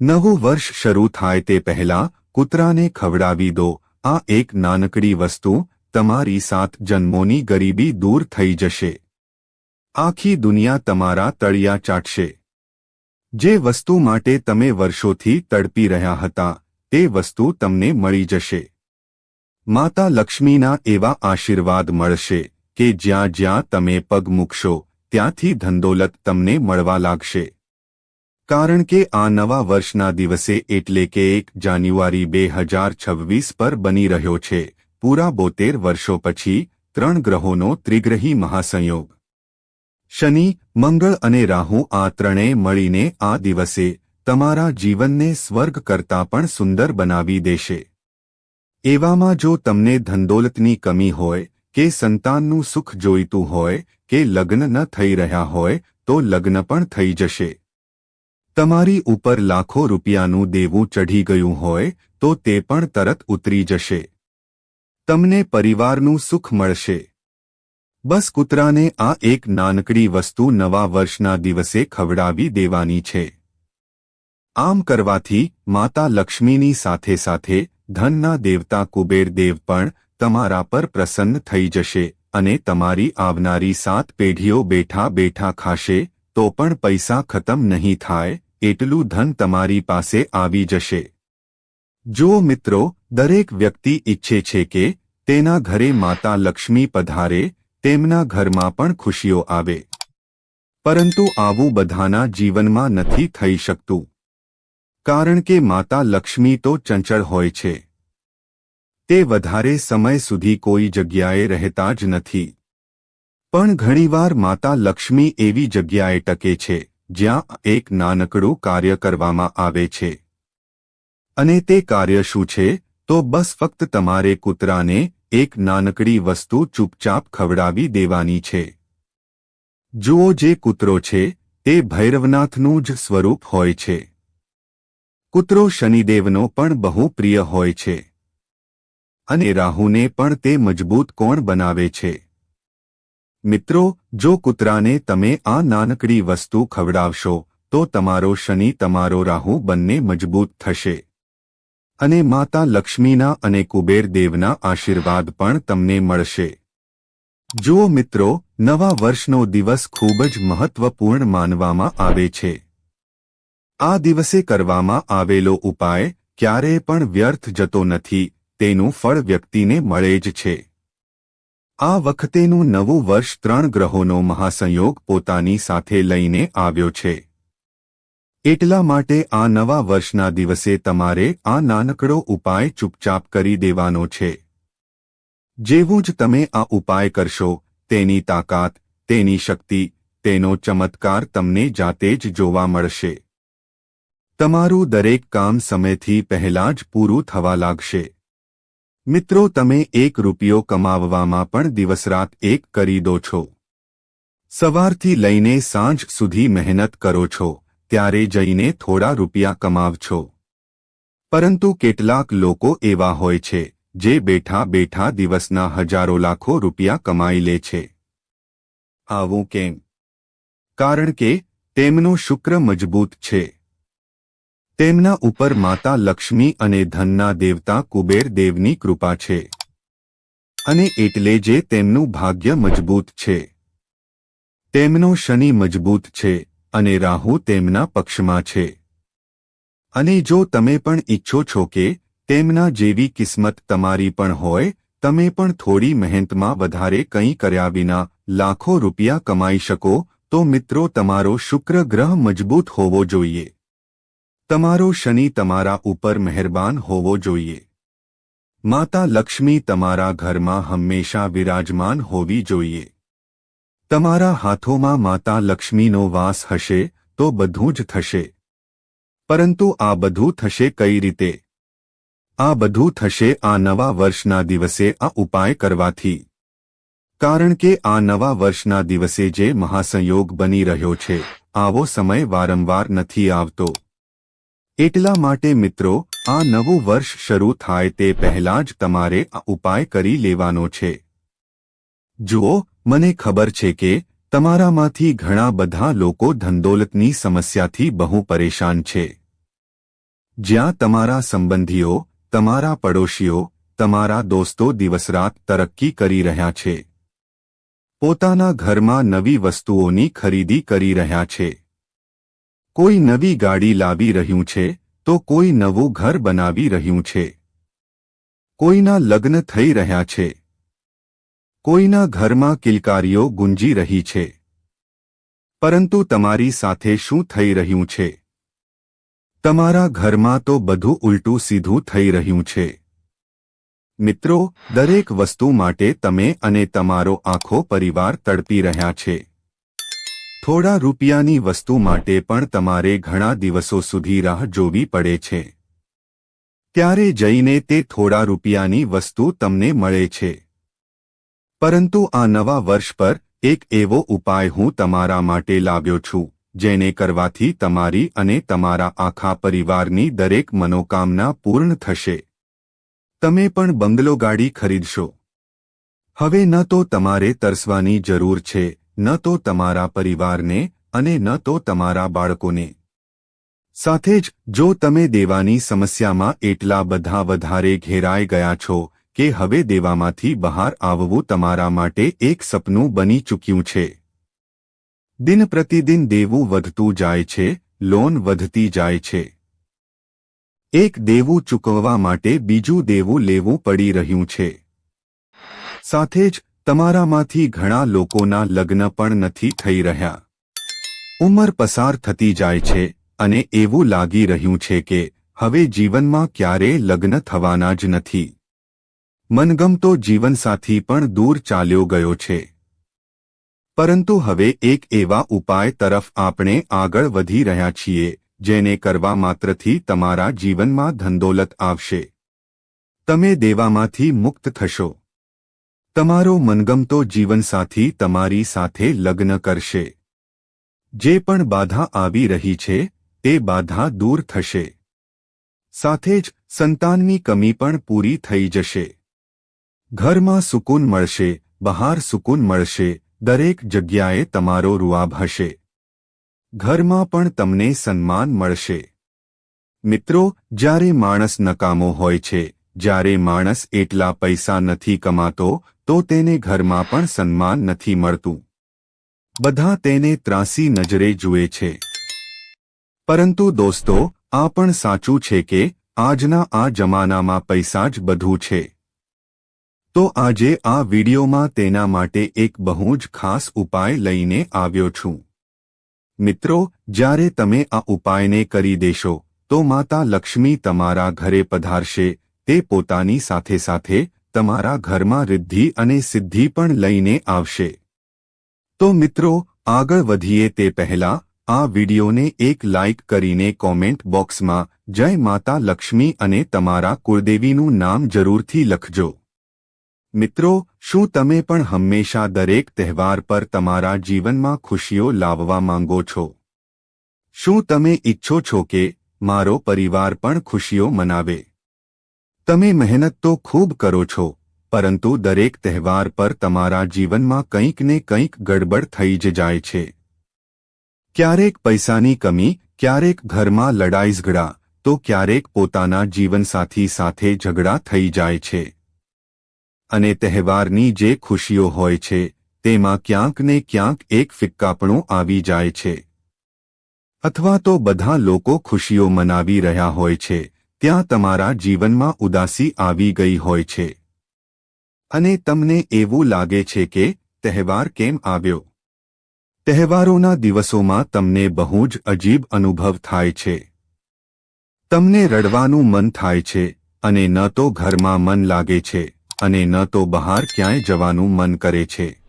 નવું વર્ષ શરૂ થાય તે પહેલા કૂતરાને ખવડાવી દો. આ એક નાનકડી વસ્તુ તમારી સાત જન્મોની ગરીબી દૂર થઈ જશે. આખી દુનિયા તમારા તળિયા ચાટશે. જે વસ્તુ માટે તમે વર્ષોથી તડપી રહ્યા હતા, તે વસ્તુ તમને મળી જશે. માતા લક્ષ્મીના એવા આશીર્વાદ મળશે કે જ્યાં જ્યાં તમે પગ મૂકશો, ત્યાંથી ધંદોલત તમને મળવા લાગશે. કારણ કે આ નવા વર્ષના દિવસે એટલે કે એક જાન્યુઆરી બે હજાર છવ્વીસ પર બની રહ્યો છે. પૂરા બોતેર વર્ષો પછી ત્રણ ગ્રહોનો ત્રિગ્રહી મહાસંયોગ. શનિ, મંગળ અને રાહુ આ ત્રણેય મળીને આ દિવસે તમારા જીવનને સ્વર્ગ કરતાં પણ સુંદર બનાવી દેશે. એવામાં જો તમને ધનદોલતની કમી હોય, કે સંતાનનું સુખ જોઈતું હોય, કે લગ્ન ન થઈ રહ્યા હોય, તો લગ્ન પણ થઈ જશે. તમારી ઉપર લાખો રૂપિયાનું દેવું ચઢી ગયું હોય, તો તે પણ તરત ઉતરી જશે. તમને પરિવારનું સુખ મળશે. બસ કૂતરાને આ એક નાનકડી વસ્તુ નવા વર્ષના દિવસે ખવડાવી દેવાની છે. આમ કરવાથી માતા લક્ષ્મીની સાથે સાથે ધનના દેવતા કુબેર દેવ પણ તમારા પર પ્રસન્ન થઈ જશે અને તમારી આવનારી સાત પેઢીઓ બેઠા બેઠા ખાશે, તો પણ પૈસા ખતમ નહીં થાય એટલું ધન તમારી પાસે આવી જશે. જો મિત્રો, દરેક વ્યક્તિ ઈચ્છે છે કે તેના ઘરે માતા લક્ષ્મી પધારે, તેમના ઘરમાં પણ ખુશીઓ આવે. પરંતુ આવું બધાના જીવનમાં નથી થઈ શકતું. કારણ કે માતા લક્ષ્મી તો ચંચળ હોય છે. તે વધારે સમય સુધી કોઈ જગ્યાએ રહેતા જ નથી. પણ ઘણીવાર માતા લક્ષ્મી એવી જગ્યાએ ટકે છે. જ્યાં એક નાનકડું કાર્ય કરવામાં આવે છે. અને તે કાર્ય શું છે? તો બસ ફક્ત તમારે કૂતરાને એક નાનકડી વસ્તુ ચૂપચાપ ખવડાવી દેવાની છે. જુઓ જે કૂતરો છે, તે ભૈરવનાથનું જ સ્વરૂપ હોય છે. કૂતરો શનિદેવનો પણ બહુ પ્રિય હોય છે. અને રાહુને પણ તે મજબૂત કોણ બનાવે છે. મિત્રો, જો કૂતરાને તમે આ નાનકડી વસ્તુ ખવડાવશો, તો તમારો શનિ તમારો રાહુ બંને મજબૂત થશે. અને માતા લક્ષ્મીના અને કુબેર દેવના આશીર્વાદ પણ તમને મળશે. જુઓ મિત્રો, નવા વર્ષનો દિવસ ખૂબ જ મહત્વપૂર્ણ માનવામાં આવે છે. આ દિવસે કરવામાં આવેલો ઉપાય ક્યારેય પણ વ્યર્થ જતો નથી, તેનું ફળ વ્યક્તિને મળે જ છે. આ વખતેનું નવું વર્ષ ત્રણ ગ્રહોનો મહાસંયોગ પોતાની સાથે લઈને આવ્યો છે. એટલા માટે આ નવા વર્ષના દિવસે તમારે આ નાનકડો ઉપાય ચૂપચાપ કરી દેવાનો છે. જેવું જ તમે આ ઉપાય કરશો, તેની તાકાત, તેની શક્તિ, તેનો ચમત્કાર તમને જાતે જ જોવા મળશે. તમારું દરેક કામ સમયથી પહેલાં જ પૂરું થવા લાગશે. મિત્રો, તમે એક રૂપિયો કમાવવામાં પણ દિવસરાત એક કરી દો છો. સવારથી લઈને સાંજ સુધી મહેનત કરો છો, ત્યારે જઈને થોડા રૂપિયા કમાવશો પરંતુ કેટલાક લોકો એવા હોય છે, જે બેઠા બેઠા દિવસના હજારો લાખો રૂપિયા કમાઈ લે છે. આવું કેમ? કારણ કે તેમનો શુક્ર મજબૂત છે. તેમના ઉપર માતા લક્ષ્મી અને ધનના દેવતા કુબેર દેવની કૃપા છે. અને એટલે જે તેમનું ભાગ્ય મજબૂત છે. તેમનો શનિ મજબૂત છે અને રાહુ તેમના પક્ષમાં છે. અને જો તમે પણ ઈચ્છો છો કે તેમના જેવી કિસ્મત તમારી પણ હોય, તમે પણ થોડી મહેનતમાં વધારે કંઈ કર્યા વિના લાખો રૂપિયા કમાઈ શકો, તો મિત્રો તમારો શુક્ર ગ્રહ મજબૂત હોવો જોઈએ. તમારો શનિ તમારા ઉપર મહેરબાન હોવો જોઈએ. માતા લક્ષ્મી તમારા ઘરમાં હંમેશા વિરાજમાન હોવી જોઈએ. તમારા હાથોમાં માતા લક્ષ્મીનો વાસ હશે, તો બધું જ થશે. પરંતુ આ બધું થશે કઈ રીતે? આ બધું થશે આ નવા વર્ષના દિવસે આ ઉપાય કરવાથી. કારણ કે આ નવા વર્ષના દિવસે જે મહાસંયોગ બની રહ્યો છે, આવો સમય વારંવાર નથી આવતો. એટલા માટે મિત્રો, આ નવું વર્ષ શરૂ થાય તે પહેલા જ તમારે આ ઉપાય કરી લેવાનો છે. જુઓ મને ખબર છે કે, તમારામાંથી ઘણા બધા લોકો ધંદોલતની સમસ્યાથી બહુ પરેશાન છે. જ્યાં તમારા સંબંધીઓ, તમારા પડોશીઓ, તમારા દોસ્તો દિવસરાત તરક્કી કરી રહ્યા છે. પોતાના ઘરમાં નવી વસ્તુઓની ખરીદી કરી રહ્યા છે. કોઈ નવી ગાડી લાવી રહ્યું છે, તો કોઈ નવું ઘર બનાવી રહ્યું છે. કોઈના લગ્ન થઈ રહ્યા છે. કોઈના ઘરમાં કિલકારીઓ ગુંજી રહી છે. પરંતુ તમારી સાથે શું થઈ રહ્યું છે? તમારા ઘરમાં તો બધું ઉલટું સીધું થઈ રહ્યું છે. મિત્રો, દરેક વસ્તુ માટે તમે અને તમારો આખો પરિવાર તડપી રહ્યા છે. થોડા રૂપિયાની વસ્તુ માટે પણ તમારે ઘણા દિવસો સુધી રાહ જોવી પડે છે. ત્યારે જઈને તે થોડા રૂપિયાની વસ્તુ તમને મળે છે. પરંતુ આ નવા વર્ષ પર એક એવો ઉપાય હું તમારા માટે લાવ્યો છું, જેને કરવાથી તમારી અને તમારા આખા પરિવારની દરેક મનોકામના પૂર્ણ થશે. તમે પણ બંગલો ગાડી ખરીદશો. હવે ન તો તમારે તરસવાની જરૂર છે ન તો તમારા પરિવારને અને ન તો તમારા બાળકોને. સાથે જ, જો તમે દેવાની સમસ્યામાં એટલા બધા વધારે ઘેરાઈ ગયા છો કે હવે દેવામાંથી બહાર આવવું તમારા માટે એક સપનું બની ચૂક્યું છે. દિન પ્રતિદિન દેવું વધતું જાય છે, લોન વધતી જાય છે. એક દેવું ચૂકવવા માટે બીજું દેવું લેવું પડી રહ્યું છે. સાથે જ તમારામાંથી ઘણા લોકોના લગ્ન પણ નથી થઈ રહ્યા. ઉંમર પસાર થતી જાય છે અને એવું લાગી રહ્યું છે કે હવે જીવનમાં ક્યારેય લગ્ન થવાના જ નથી. મનગમતો જીવનસાથી પણ દૂર ચાલ્યો ગયો છે. પરંતુ હવે એક એવા ઉપાય તરફ આપણે આગળ વધી રહ્યા છીએ, જેને કરવા માત્રથી તમારા જીવનમાં ધંદોલત આવશે. તમે દેવામાંથી મુક્ત થશો. તમારો મનગમતો જીવનસાથી તમારી સાથે લગ્ન કરશે. જે પણ બાધા આવી રહી છે, તે બાધા દૂર થશે. સાથે જ સંતાનની કમી પણ પૂરી થઈ જશે. ઘરમાં સુકૂન મળશે, બહાર સુકૂન મળશે, દરેક જગ્યાએ તમારો રૂઆબ હશે. ઘરમાં પણ તમને સન્માન મળશે. મિત્રો, જ્યારે માણસ નકામો હોય છે, જ્યારે માણસ એટલા પૈસા નથી કમાતો તો તેને ઘરમાં પણ સન્માન નથી મળતું. બધા તેને ત્રાસી નજરે જુએ છે. પરંતુ દોસ્તો, આ પણ સાચું છે કે, આજના આ જમાનામાં પૈસા જ બધું છે. તો આજે આ વિડીયોમાં તેના માટે એક બહુ જ ખાસ ઉપાય લઈને આવ્યો છું. મિત્રો, જ્યારે તમે આ ઉપાયને કરી દેશો, તો માતા લક્ષ્મી તમારા ઘરે પધારશે, તે પોતાની સાથે સાથે તમારા ઘરમાં રિદ્ધિ અને સિદ્ધિ પણ લઈને આવશે. તો મિત્રો, આગળ વધીએ તે પહેલા, આ વિડીયોને એક લાઇક કરીને કોમેન્ટ બોક્સમાં, જય માતા લક્ષ્મી અને તમારા કુળદેવીનું નામ જરૂરથી લખજો. મિત્રો, શું તમે પણ હંમેશા દરેક તહેવાર પર તમારા જીવનમાં ખુશીઓ લાવવા માંગો છો? શું તમે ઈચ્છો છો કે મારો પરિવાર પણ ખુશીઓ મનાવે? તમે મહેનત તો ખૂબ કરો છો, પરંતુ દરેક તહેવાર પર તમારા જીવનમાં કંઈક ને કંઈક ગડબડ થઈ જ જાય છે. ક્યારેક પૈસાની કમી, ક્યારેક ઘરમાં લડાઈ ઝઘડા, તો ક્યારેક પોતાના જીવનસાથી સાથે ઝઘડા થઈ જાય છે. અને તહેવારની જે ખુશીઓ હોય છે, તેમાં ક્યાંક ને ક્યાંક એક ફિક્કાપણું આવી જાય છે. અથવા તો બધા લોકો ખુશીઓ મનાવી રહ્યા હોય છે ત્યાં તમારા જીવનમાં ઉદાસી આવી ગઈ હોય છે. અને તમને એવું લાગે છે કે તહેવાર કેમ આવ્યો? તહેવારોના દિવસોમાં તમને બહુ જ અજીબ અનુભવ થાય છે. તમને રડવાનું મન થાય છે, અને ન તો ઘરમાં મન લાગે છે, અને ન તો બહાર ક્યાંય જવાનું મન કરે છે.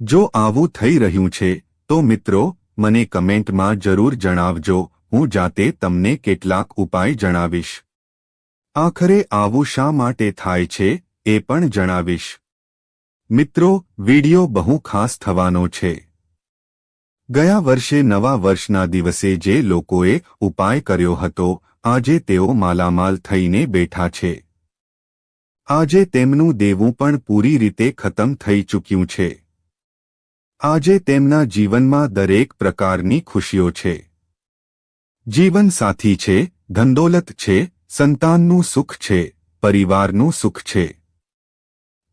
જો આવું થઈ રહ્યું છે, તો મિત્રો, મને કમેન્ટમાં જરૂર જણાવજો. હું જાતે તમને કેટલાક ઉપાય જણાવીશ. આખરે આવું શા માટે થાય છે, એ પણ જણાવીશ. મિત્રો, વિડિયો બહુ ખાસ થવાનો છે. ગયા વર્ષે નવા વર્ષના દિવસે જે લોકોએ ઉપાય કર્યો હતો, આજે તેઓ માલામાલ થઈને બેઠા છે. આજે તેમનું દેવું પણ પૂરી રીતે ખતમ થઈ ચૂક્યું છે. આજે તેમના જીવનમાં દરેક પ્રકારની ખુશીઓ છે. જીવન સાથી છે ધંદોલત છે, સંતાનનું સુખ છે, પરિવારનું સુખ છે.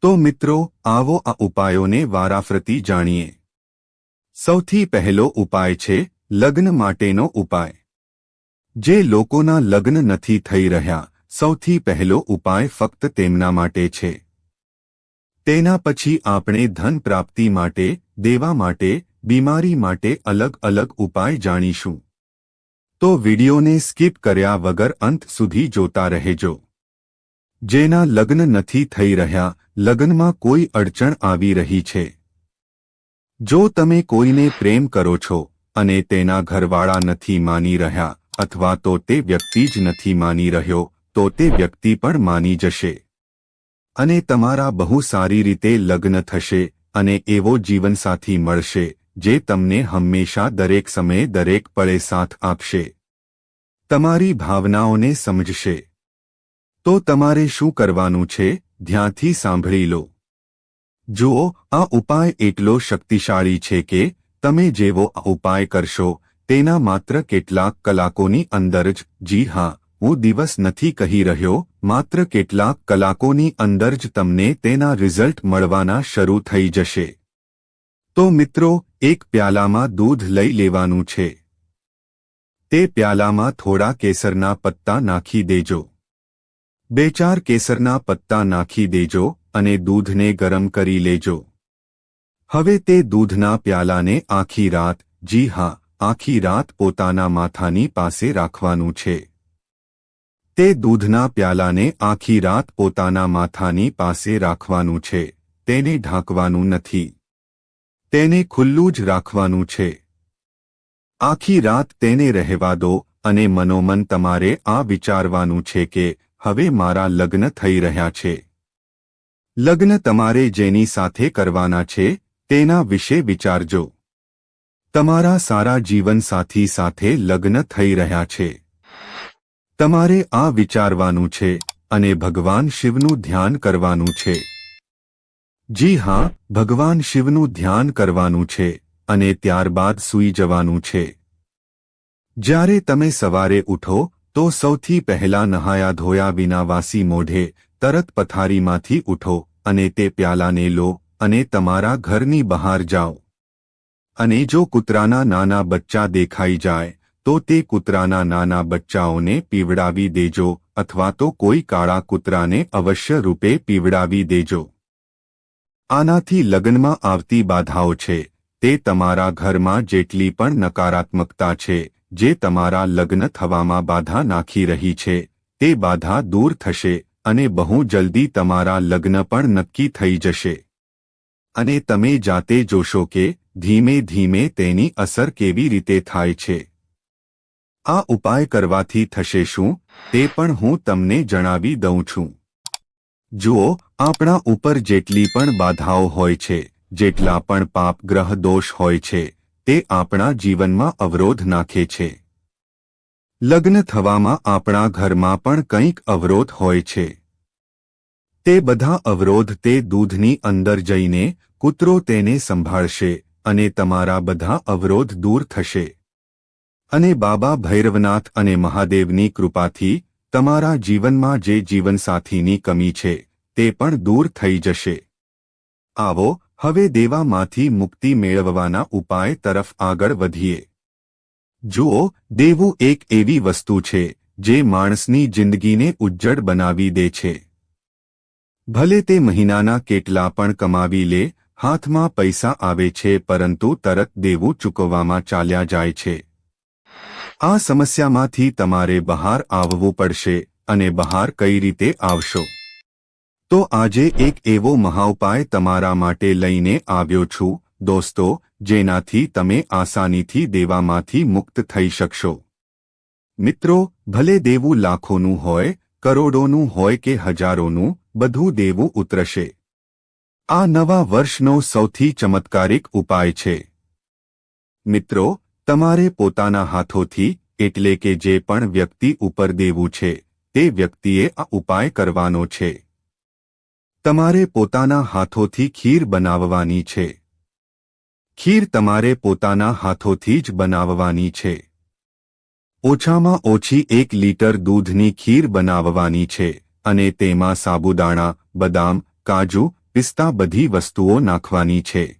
તો મિત્રો, આવો આ ઉપાયોને વારાફરતી જાણીએ. સૌથી પહેલો ઉપાય છે, લગ્ન માટેનો ઉપાય. જે લોકોના લગ્ન નથી થઈ રહ્યા, સૌથી પહેલો ઉપાય ફક્ત તેમના માટે છે. તેના પછી આપણે ધન પ્રાપ્તિ માટે, દેવા માટે, બીમારી માટે અલગ અલગ ઉપાય જાણીશું. તો વિડિયોને સ્કીપ કર્યા વગર અંત સુધી જોતા રહેજો. જેના લગ્ન નથી થઈ રહ્યા, લગ્નમાં કોઈ અડચણ આવી રહી છે. જો તમે કોઈને પ્રેમ કરો છો, અને તેના ઘરવાળા નથી માની રહ્યા, અથવા તો તે વ્યક્તિ જ નથી માની રહ્યો, તો તે વ્યક્તિ પણ માની જશે. અને તમારા બહુ સારી રીતે લગ્ન થશે, અને એવો જીવનસાથી મળશે જે તમને હંમેશા દરેક સમયે દરેક પળે સાથ આપશે. તમારી ભાવનાઓને સમજશે. તો તમારે શું કરવાનું છે? ધ્યાનથી સાંભળી લો. જુઓ, આ ઉપાય એટલો શક્તિશાળી છે કે, તમે જેવો ઉપાય કરશો, તેના માત્ર કેટલાક કલાકોની અંદર જ, જી હા, હું દિવસ નથી કહી રહ્યો, માત્ર કેટલાક કલાકોની અંદર જ તમને તેના રિઝલ્ટ મળવાના શરૂ થઈ જશે. તો મિત્રો, એક પ્યાલામાં દૂધ લઈ લેવાનું છે. તે પ્યાલામાં થોડા કેસરના પત્તા નાખી દેજો. બે ચાર કેસરના પત્તા નાખી દેજો અને દૂધને ગરમ કરી લેજો. હવે તે દૂધના પ્યાલાને આખી રાત, જી હા, આખી રાત પોતાના માથાની પાસે રાખવાનું છે. તે દૂધના પ્યાલાને આખી રાત પોતાના માથાની પાસે રાખવાનું છે. તેને ઢાંકવાનું નથી. તેને ખુલ્લું જ રાખવાનું છે. આખી રાત તેને રહેવા દો અને મનોમન તમારે આ વિચારવાનું છે કે, હવે મારા લગ્ન થઈ રહ્યા છે. લગ્ન તમારે જેની સાથે કરવાના છે, તેના વિશે વિચારજો. તમારા સારા જીવનસાથી સાથે લગ્ન થઈ રહ્યા છે. તમારે આ વિચારવાનું છે અને ભગવાન શિવનું ધ્યાન કરવાનું છે. જી હા, ભગવાન શિવનું ધ્યાન કરવાનું છે અને ત્યારબાદ સૂઈ જવાનું છે. જ્યારે તમે સવારે ઉઠો, તો સૌથી પહેલા નહાયા ધોયા વિના વાસી મોઢે તરત પથારીમાંથી ઉઠો અને તે પ્યાલાને લો અને તમારા ઘરની બહાર જાઓ. અને જો કૂતરાના નાના બચ્ચા દેખાઈ જાય, તો તે કૂતરાના નાના બચ્ચાઓને પીવડાવી દેજો અથવા તો કોઈ કાળા કૂતરાને અવશ્ય રૂપે પીવડાવી દેજો. આનાથી લગ્નમાં આવતી બાધાઓ છે. તે તમારા ઘરમાં જેટલી પણ નકારાત્મકતા છે, જે તમારા લગ્ન થવામાં બાધા નાખી રહી છે, તે બાધા દૂર થશે અને બહુ જલ્દી તમારા લગ્ન પણ નક્કી થઈ જશે. અને તમે જાતે જોશો કે ધીમે ધીમે તેની અસર કેવી રીતે થાય છે. આ ઉપાય કરવાથી થશે શું? તે પણ હું તમને જણાવી દઉં છું. જુઓ આપણા ઉપર જેટલી પણ બાધાઓ હોય છે, જેટલા પણ પાપ ગ્રહ દોષ હોય છે, તે આપણા જીવનમાં અવરોધ નાખે છે. લગ્ન થવામાં આપણા ઘરમાં પણ કંઈક અવરોધ હોય છે. તે બધા અવરોધ તે દૂધની અંદર જઈને કૂતરો તેને સંભાળશે અને તમારા બધા અવરોધ દૂર થશે. અને બાબા ભૈરવનાથ અને મહાદેવની કૃપાથી તમારા જીવનમાં જે જીવનસાથીની કમી છે તે પણ દૂર થઈ જશે. આવો, હવે દેવામાંથી મુક્તિ મેળવવાના ઉપાય તરફ આગળ વધીએ. જુઓ, દેવું એક એવી વસ્તુ છે, જે માણસની જિંદગીને ઉજ્જડ બનાવી દે છે. ભલે તે મહિનાના કેટલા પણ કમાવી લે, હાથમાં પૈસા આવે છે, પરંતુ તરત દેવું ચૂકવવામાં ચાલ્યા જાય છે. આ સમસ્યામાંથી તમારે બહાર આવવું પડશે, અને બહાર કઈ રીતે આવશો? તો આજે એક એવો મહાઉપાય તમારા માટે લઈને આવ્યો છું, દોસ્તો, જેનાથી તમે આસાનીથી દેવામાંથી મુક્ત થઈ શકશો. મિત્રો, ભલે દેવું લાખોનું હોય, કરોડોનું હોય કે હજારોનું, બધું દેવું ઉતરશે. આ નવા વર્ષનો સૌથી ચમત્કારિક ઉપાય છે. મિત્રો, તમારે પોતાના હાથોથી, એટલે કે જે પણ વ્યક્તિ ઉપર દેવું છે, તે વ્યક્તિએ આ ઉપાય કરવાનો છે. તમારે પોતાના હાથોથી ખીર બનાવવાની છે. ખીર તમારે પોતાના હાથોથી જ બનાવવાની છે. ઓછામાં ઓછી એક લીટર દૂધની ખીર બનાવવાની છે અને તેમાં સાબુદાણા, બદામ, કાજુ, પિસ્તા બધી વસ્તુઓ નાખવાની છે.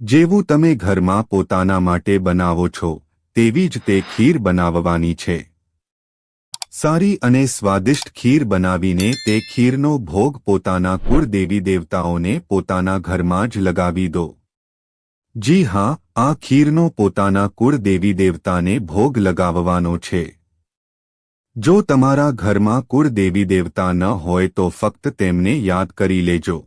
જેવું તમે ઘરમાં પોતાના માટે બનાવો છો, તેવી જ તે ખીર બનાવવાની છે. સારી અને સ્વાદિષ્ટ ખીર બનાવીને તે ખીરનો ભોગ પોતાના કુળદેવી દેવતાઓને પોતાના ઘરમાં જ લગાવી દો. જી હા, આ ખીરનો પોતાના કુળદેવી દેવતાને ભોગ લગાવવાનો છે. જો તમારા ઘરમાં કુળદેવી દેવતા ન હોય તો ફક્ત તેમને યાદ કરી લેજો.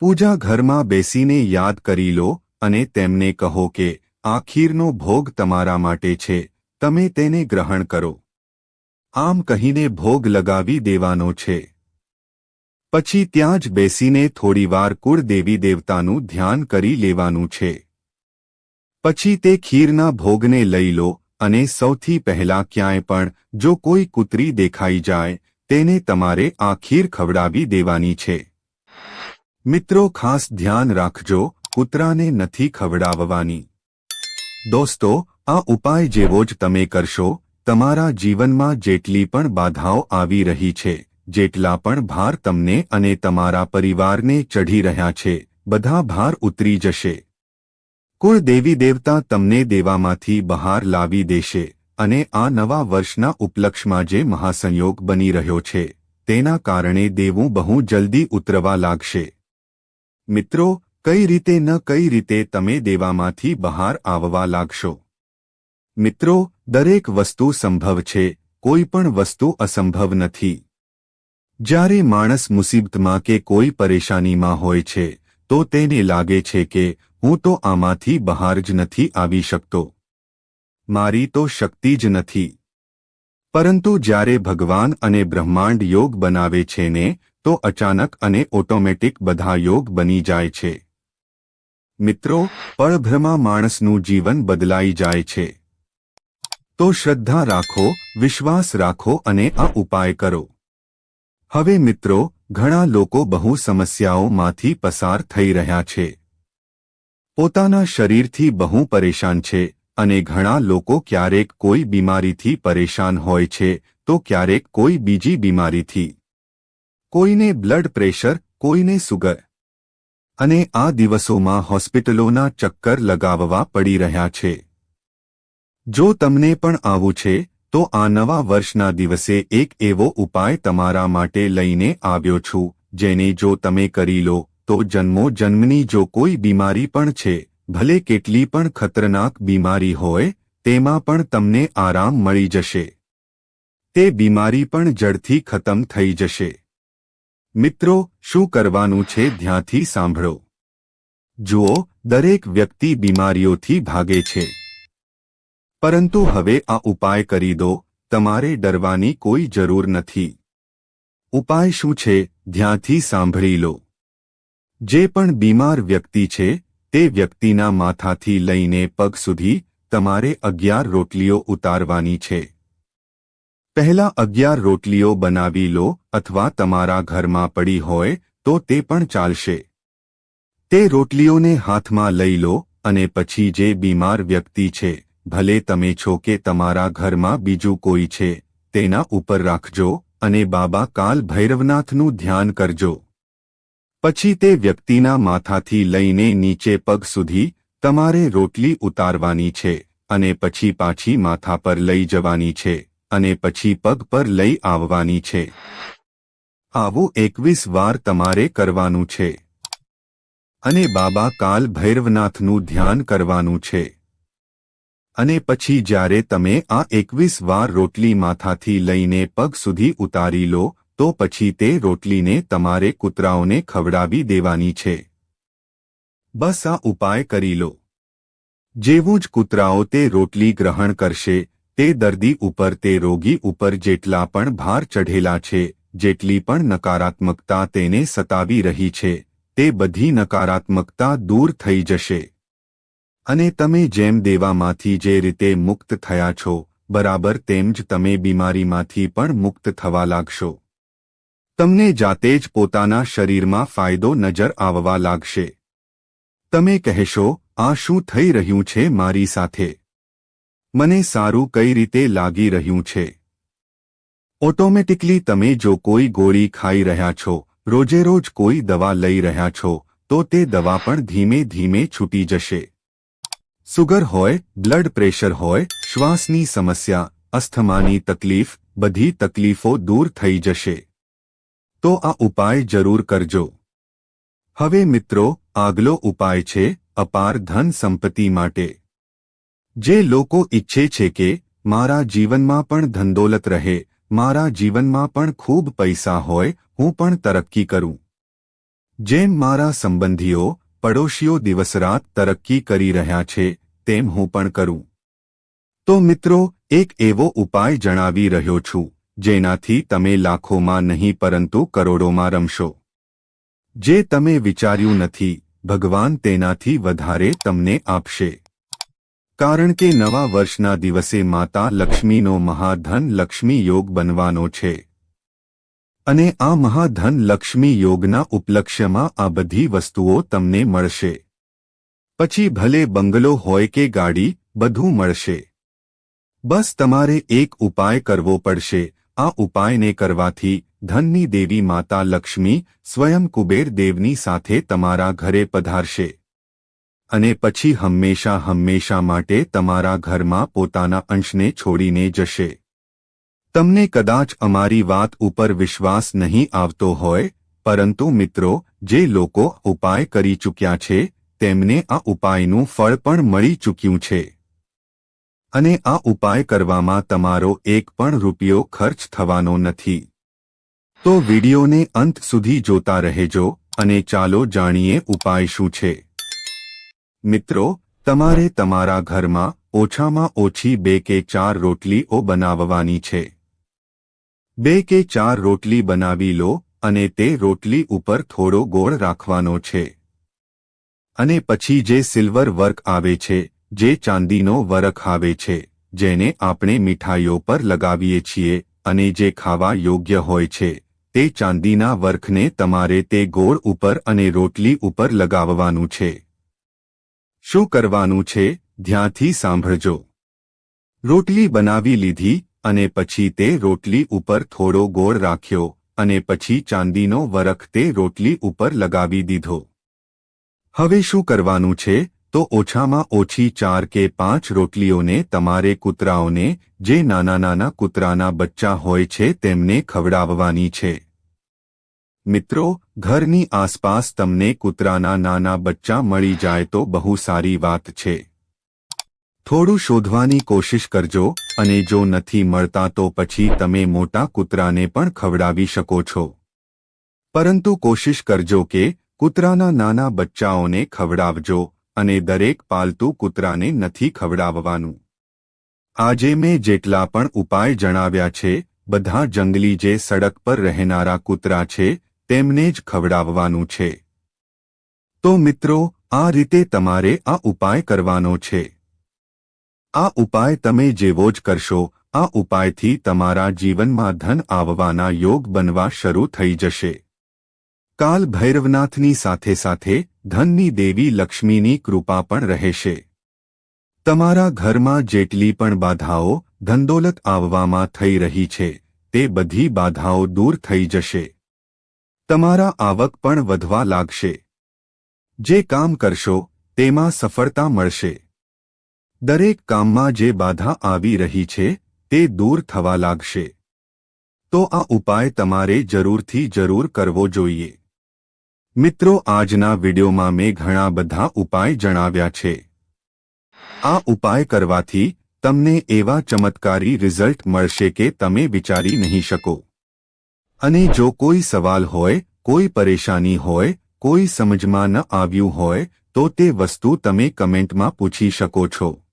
પૂજા ઘરમાં બેસીને યાદ કરી લો અને તેમને કહો કે, આ ખીરનો ભોગ તમારા માટે છે. તમે તેને ગ્રહણ કરો. આમ કહીને ભોગ લગાવી દેવાનો છે. પછી ત્યાં જ બેસીને થોડીવાર કુળદેવી દેવતાનું ધ્યાન કરી લેવાનું છે. પછી તે ખીરના ભોગને લઈ લો અને સૌથી પહેલા ક્યાંય પણ જો કોઈ કૂતરી દેખાઈ જાય, તેને તમારે આ ખીર ખવડાવી દેવાની છે. મિત્રો ખાસ ધ્યાન રાખજો, કૂતરાને નથી ખવડાવવાની. દોસ્તો, આ ઉપાય જેવો જ તમે કરશો તમારા જીવનમાં જેટલી પણ બાધાઓ આવી રહી છે, જેટલા પણ ભાર તમને અને તમારા પરિવારને ચઢી રહ્યા છે, બધા ભાર ઉતરી જશે. કુળ દેવી દેવતા તમને દેવામાંથી બહાર લાવી દેશે અને આ નવા વર્ષના ઉપલક્ષમાં જે મહાસંયોગ બની રહ્યો છે, તેના કારણે દેવું બહુ જલ્દી ઉતરવા લાગશે. મિત્રો, કઈ રીતે ન કઈ રીતે તમે દેવામાંથી બહાર આવવા લાગશો? મિત્રો દરેક વસ્તુ સંભવ છે, કોઈ પણ વસ્તુ અસંભવ નથી. જ્યારે માણસ મુસીબતમાં કે કોઈ પરેશાનીમાં હોય છે, તો તેને લાગે છે કે, હું તો આમાંથી બહાર જ નથી આવી શકતો. મારી તો શક્તિ જ નથી. પરંતુ જ્યારે ભગવાન અને બ્રહ્માંડ યોગ બનાવે છે ને, તો અચાનક અને ઓટોમેટિક બધા યોગ બની જાય છે. મિત્રો પરભ્રમા માણસનું જીવન બદલાઈ જાય છે. તો શ્રદ્ધા રાખો, વિશ્વાસ રાખો અને આ ઉપાય કરો. હવે મિત્રો, ઘણા લોકો બહુ સમસ્યાઓમાંથી પસાર થઈ રહ્યા છે. પોતાના શરીરથી બહુ પરેશાન છે અને ઘણા લોકો ક્યારેક કોઈ બીમારીથી પરેશાન હોય છે તો ક્યારેક કોઈ બીજી બીમારીથી. કોઈને બ્લડ પ્રેશર, કોઈને સુગર. અને આ દિવસોમાં હોસ્પિટલોના ચક્કર લગાવવા પડી રહ્યા છે. જો તમને પણ આવું છે, તો આ નવા વર્ષના દિવસે એક એવો ઉપાય તમારા માટે લઈને આવ્યો છું, જેને જો તમે કરી લો, તો જન્મો જન્મની જો કોઈ બીમારી પણ છે, ભલે કેટલી પણ ખતરનાક બીમારી હોય, તેમાં પણ તમને આરામ મળી જશે. તે બીમારી પણ જડથી ખતમ થઈ જશે. મિત્રો, શું કરવાનું છે ધ્યાનથી સાંભળો. જુઓ, દરેક વ્યક્તિ બીમારીઓથી ભાગે છે. પરંતુ હવે આ ઉપાય કરી દો, તમારે ડરવાની કોઈ જરૂર નથી. ઉપાય શું છે, ધ્યાનથી સાંભળી લો. જે પણ બીમાર વ્યક્તિ છે, તે વ્યક્તિના માથાથી લઈને પગ સુધી તમારે અગિયાર રોટલીઓ ઉતારવાની છે. પહેલા અગિયાર રોટલીઓ બનાવી લો અથવા તમારા ઘરમાં પડી હોય તો તે પણ ચાલશે. તે રોટલીઓને હાથમાં લઈ લો અને પછી જે બીમાર વ્યક્તિ છે ભલે તમે છો કે તમારા ઘરમાં બીજું કોઈ છે, તેના ઉપર રાખજો અને બાબા કાલ ભૈરવનાથનું ધ્યાન કરજો. પછી તે વ્યક્તિના માથાથી લઈને નીચે પગ સુધી તમારે રોટલી ઉતારવાની છે અને પછી પાછી માથા પર લઈ જવાની છે અને પછી પગ પર લઈ આવવાની છે. આવું એકવીસ વાર તમારે કરવાનું છે. અને બાબા કાલ ભૈરવનાથનું ધ્યાન કરવાનું છે. અને પછી જ્યારે તમે આ એકવીસ વાર રોટલી માથાથી લઈને પગ સુધી ઉતારી લો, તો પછી તે રોટલીને તમારે કૂતરાઓને ખવડાવી દેવાની છે. બસ આ ઉપાય કરી લો. જેવું જ કૂતરાઓ તે રોટલી ગ્રહણ કરશે, તે દર્દી ઉપર તે રોગી ઉપર જેટલા પણ ભાર ચઢેલા છે, જેટલી પણ નકારાત્મકતા તેને સતાવી રહી છે, તે બધી નકારાત્મકતા દૂર થઈ જશે. અને તમે જેમ દેવામાંથી જે રીતે મુક્ત થયા છો, બરાબર તેમ જ તમે બીમારીમાંથી પણ મુક્ત થવા લાગશો. તમને જાતે જ પોતાના શરીરમાં ફાયદો નજર આવવા લાગશે. તમે કહેશો, આ શું થઈ રહ્યું છે મારી સાથે? મને સારું કઈ રીતે લાગી રહ્યું છે? ઓટોમેટિકલી તમે જો કોઈ ગોળી ખાઈ રહ્યા છો, રોજેરોજ કોઈ દવા લઈ રહ્યા છો, તો તે દવા પણ ધીમે ધીમે છૂટી જશે. સુગર હોય બ્લડ પ્રેશર હોય, શ્વાસની સમસ્યા, અસ્થમાની તકલીફ, બધી તકલીફો દૂર થઈ જશે. તો આ ઉપાય જરૂર કરજો. હવે મિત્રો, આગલો ઉપાય છે, અપાર ધન સંપત્તિ માટે. જે લોકો ઈચ્છે છે કે, મારા જીવનમાં પણ ધનદોલત રહે, મારા જીવનમાં પણ ખૂબ પૈસા હોય, હું પણ તરક્કી કરું. જેમ મારા સંબંધીઓ પડોશીઓ દિવસરાત તરક્કી કરી રહ્યા છે, તેમ હું પણ કરું. તો મિત્રો, એક એવો ઉપાય જણાવી રહ્યો છું, જેનાથી તમે લાખોમાં નહીં પરંતુ કરોડોમાં રમશો. જે તમે વિચાર્યું નથી, ભગવાન તેનાથી વધારે તમને આપશે. કારણ કે નવા વર્ષના દિવસે માતા લક્ષ્મીનો મહાધન લક્ષ્મી યોગ બનવાનો છે. અને આ મહાધન લક્ષ્મી યોગના ઉપલક્ષ્યમાં આ બધી વસ્તુઓ તમને મળશે. પછી ભલે બંગલો હોય કે ગાડી, બધું મળશે. બસ તમારે એક ઉપાય કરવો પડશે. આ ઉપાયને કરવાથી ધનની દેવી માતા લક્ષ્મી સ્વયં કુબેર દેવની સાથે તમારા ઘરે પધારશે. અને પછી હંમેશા હંમેશા માટે તમારા ઘરમાં પોતાના અંશને છોડીને જશે. તમને કદાચ અમારી વાત ઉપર વિશ્વાસ નહીં આવતો હોય, પરંતુ મિત્રો, જે લોકો ઉપાય કરી ચૂક્યા છે, તેમને આ ઉપાયનું ફળ પણ મળી ચૂક્યું છે. અને આ ઉપાય કરવામાં તમારો એક પણ રૂપિયો ખર્ચ થવાનો નથી. તો વિડિયોને અંત સુધી જોતા રહેજો, અને ચાલો જાણીએ ઉપાય શું છે. મિત્રો, તમારે તમારા ઘરમાં ઓછામાં ઓછી બે કે ચાર રોટલીઓ બનાવવાની છે. બે કે ચાર રોટલી બનાવી લો અને તે રોટલી ઉપર થોડો ગોળ રાખવાનો છે. અને પછી જે સિલ્વર વર્ક આવે છે, જે ચાંદીનો વરખ આવે છે, જેને આપણે મીઠાઈઓ પર લગાવીએ છીએ અને જે ખાવા યોગ્ય હોય છે, તે ચાંદીના વર્ખને તમારે તે ગોળ ઉપર અને રોટલી ઉપર લગાવવાનું છે. શું કરવાનું છે, ધ્યાનથી સાંભળજો. રોટલી બનાવી લીધી અને પછી તે રોટલી ઉપર થોડો ગોળ રાખ્યો અને પછી ચાંદીનો વરખ તે રોટલી ઉપર લગાવી દીધો. હવે શું કરવાનું છે? તો ઓછામાં ઓછી ચાર કે પાંચ રોટલીઓને તમારે કૂતરાઓને, જે નાના નાના કૂતરાના બચ્ચા હોય છે, તેમને ખવડાવવાની છે. મિત્રો, ઘરની આસપાસ તમને કૂતરાના નાના બચ્ચા મળી જાય તો બહુ સારી વાત છે. થોડું શોધવાની કોશિશ કરજો અને જો નથી મળતા તો પછી તમે મોટા કૂતરાને પણ ખવડાવી શકો છો. પરંતુ કોશિશ કરજો કે કૂતરાના નાના બચ્ચાઓને ખવડાવજો અને દરેક પાલતુ કૂતરાને નથી ખવડાવવાનું. આજે મેં જેટલા પણ ઉપાય જણાવ્યા છે, બધા જંગલી જે સડક પર રહેનારા કૂતરા છે, તેમને જ ખવડાવવાનું છે. તો મિત્રો, આ રીતે તમારે આ ઉપાય કરવાનો છે. આ ઉપાય તમે જેવો જ કરશો, આ ઉપાયથી તમારા જીવનમાં ધન આવવાના યોગ બનવા શરૂ થઈ જશે. કાલ ભૈરવનાથની સાથે સાથે ધનની દેવી લક્ષ્મીની કૃપા પણ રહેશે. તમારા ઘરમાં જેટલી પણ બાધાઓ ધનદોલત આવવામાં થઈ રહી છે, તે બધી બાધાઓ દૂર થઈ જશે. તમારા આવક પણ વધવા લાગશે. જે કામ કરશો, તેમાં સફળતા મળશે. દરેક કામમાં જે બાધા આવી રહી છે, તે દૂર થવા લાગશે. તો આ ઉપાય તમારે જરૂરથી જરૂર કરવો જોઈએ. મિત્રો, આજના વિડિયોમાં મેં ઘણા બધા ઉપાય જણાવ્યા છે. આ ઉપાય કરવાથી તમને એવા ચમત્કારી રિઝલ્ટ મળશે કે તમે વિચારી નહીં શકો. અને જો કોઈ સવાલ હોય, કોઈ પરેશાની હોય, કોઈ સમજમાં ન આવ્યું હોય, તો તે વસ્તુ તમે કમેન્ટમાં પૂછી શકો છો.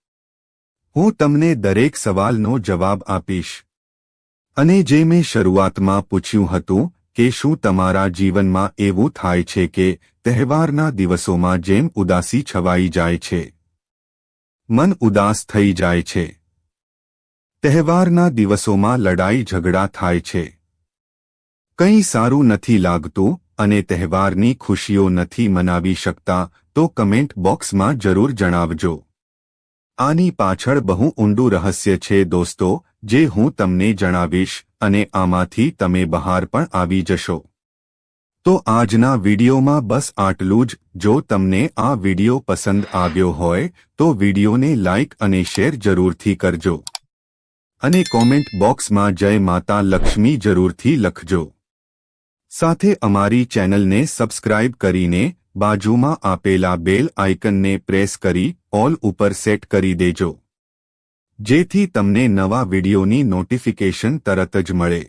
હું તમને દરેક સવાલનો જવાબ આપીશ. અને જે મેં શરૂઆતમાં પૂછ્યું હતું કે શું તમારા જીવનમાં એવું થાય છે કે તહેવારના દિવસોમાં જેમ ઉદાસી છવાઈ જાય છે. મન ઉદાસ થઈ જાય છે. તહેવારના દિવસોમાં લડાઈ ઝઘડા થાય છે. કંઈ સારું નથી લાગતું અને તહેવારની ખુશીઓ નથી મનાવી શકતા, તો કમેન્ટ બોક્સમાં જરૂર જણાવજો. આની પાછળ બહુ ઊંડું રહસ્ય છે દોસ્તો, જે હું તમને જણાવીશ અને આમાંથી તમે બહાર પણ આવી જશો. તો આજના વિડીયોમાં બસ આટલું જ. જો તમને આ વીડિયો પસંદ આવ્યો હોય, તો વિડીયોને લાઇક અને શેર જરૂરથી કરજો. અને કોમેન્ટ બોક્સમાં જય માતા લક્ષ્મી જરૂરથી લખજો. સાથે અમારી ચેનલને સબસ્ક્રાઇબ કરીને બાજુમાં આપેલા બેલ આઇકનને પ્રેસ કરી ઓલ ઉપર સેટ કરી દેજો. જેથી તમને નવા વિડીયોની નોટિફિકેશન તરત જ મળે.